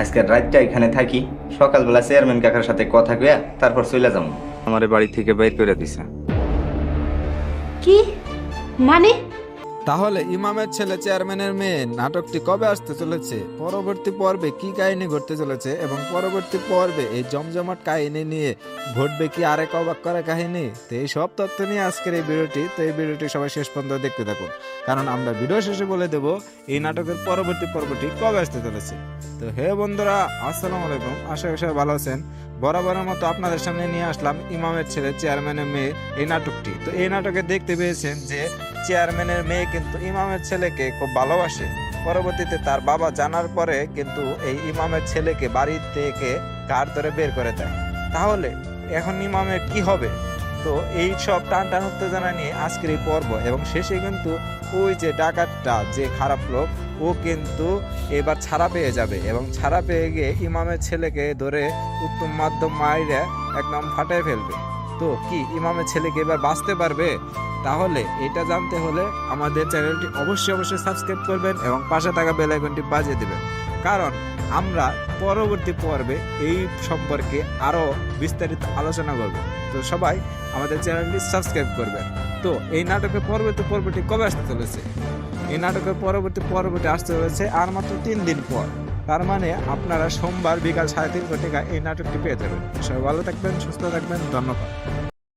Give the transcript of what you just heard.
আজকের রাতটা এখানে থাকি। সকালবেলা চেয়ারম্যান কাকার সাথে কথা কইয়া তারপর চলে যাব আমার বাড়ি থেকে বের করে দিছে। কি? মানে? তাহলে ইমামের ছেলে চেয়ারম্যানের মেয়ে নাটকটি কবে আসতে চলেছে? পরবর্তী পর্বে কি কাহিনী ঘটতে চলেছে এবং পরবর্তী পর্বে এই জমজমাট কাহিনী নিয়ে ঘটবে কি আরেক অবাক করা কাহিনী? তো এই সব তথ্য নিয়ে আজকের এই ভিডিওটি, তো এই ভিডিওটি সবাই শেষ পর্যন্ত দেখতে থাকুন। কারণ আমরা ভিডিও শেষে বলে দেব, এই নাটকের পরবর্তী পর্বটি কবে আসতে চলেছে? তো হে বন্ধুরা, আসসালামু আলাইকুম। আশা করি ভালো আছেন। বরাবরের মতো আপনাদের সামনে নিয়ে আসলাম ইমামের ছেলে, চেয়ারম্যানের মেয়ে এই নাটকটি। তো এই নাটকে দেখতে পেয়েছেন যে চেয়ারম্যানের মেয়ে কিন্তু ইমামের ছেলেকে খুব ভালোবাসে। পরবর্তীতে তার বাবা জানার পরে কিন্তু এই ইমামের ছেলেকে বাড়ি থেকে কার ধরে বের করে দেয়। তাহলে এখন ইমামের কি হবে? তো এই সব টান টান উত্তেজনা নিয়ে আজকের এই পর্ব, এবং শেষে কিন্তু ওই যে ডাকাতটা, যে খারাপ লোক, ও কিন্তু এবার ছাড়া পেয়ে যাবে, এবং ছাড়া পেয়ে গিয়ে ইমামের ছেলেকে ধরে উত্তম মাধ্যম মাইরে একদম ফাটাই ফেলবে। তো কি, ইমামের ছেলেকে এবার বাঁচতে পারবে? তাহলে এটা জানতে হলে আমাদের চ্যানেলটি অবশ্যই অবশ্যই সাবস্ক্রাইব করবেন, এবং পাশে থাকা বেল আইকনটি বাজিয়ে দেবেন। কারণ আমরা পরবর্তী পর্বে এই সম্পর্কে আরও বিস্তারিত আলোচনা করব। তো সবাই আমাদের চ্যানেলটি সাবস্ক্রাইব করবেন। তো এই নাটকের পরবর্তী পর্বটি কবে আসতে চলেছে? এই নাটকের পরবর্তী পর্বটি আসতে চলেছে আর মাত্র তিন দিন পর। তার মানে আপনারা সোমবার বিকাল সাড়ে তিন ঘটিকা এই নাটকটি পেয়ে যাবেন। সবাই ভালো থাকবেন, সুস্থ থাকবেন, ধন্যবাদ।